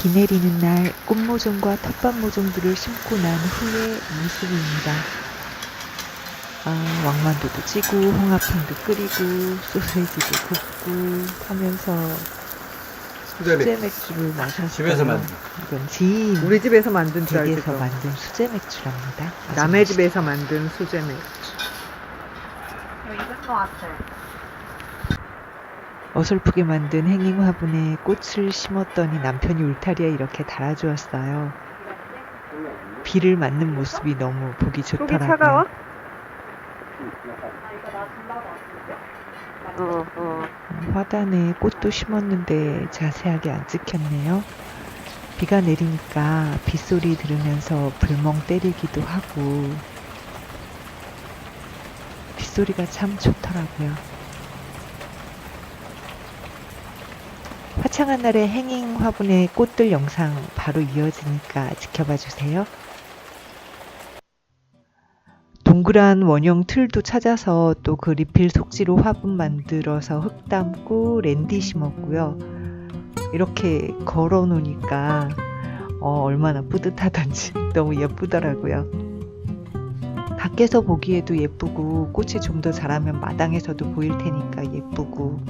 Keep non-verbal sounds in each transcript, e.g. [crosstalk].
비 내리는 날 꽃모종과 텃밭 모종들을 심고 난 후의 모습입니다. 아, 왕만두도 찌고 홍합탕도 끓이고 소세지도 굽고 하면서 수제 맥주를 마셨어요. 집에서 만든. 이건 지인 우리 집에서 만든 줄. 댁에서 그럼. 만든 수제 맥주랍니다. 남의 맛있- 집에서 만든 수제맥. 익은 것 같아. 어설프게 만든 행잉 화분에 꽃을 심었더니 남편이 울타리에 이렇게 달아주었어요. 비를 맞는 모습이 너무 보기 좋더라고요. 차가워? 어, 어. 화단에 꽃도 심었는데 자세하게 안 찍혔네요. 비가 내리니까 빗소리 들으면서 불멍 때리기도 하고 빗소리가 참 좋더라고요. 화창한 날의 행잉 화분의 꽃들 영상 바로 이어지니까 지켜봐 주세요. 동그란 원형 틀도 찾아서 또 그 리필 속지로 화분 만들어서 흙 담고 랜디 심었고요. 이렇게 걸어 놓으니까 어, 얼마나 뿌듯하던지 [laughs] 너무 예쁘더라고요. 밖에서 보기에도 예쁘고 꽃이 좀 더 자라면 마당에서도 보일 테니까 예쁘고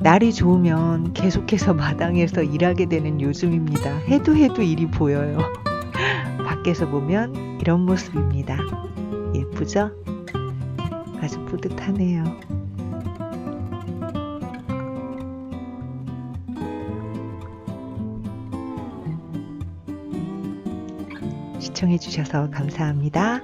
날이 좋으면 계속해서 [laughs] 마당에서 일하게 되는 요즘입니다. 해도 해도 일이 보여요. [laughs] 밖에서 보면 이런 모습입니다. 예쁘죠? 아주 뿌듯하네요. 시청해주셔서 감사합니다.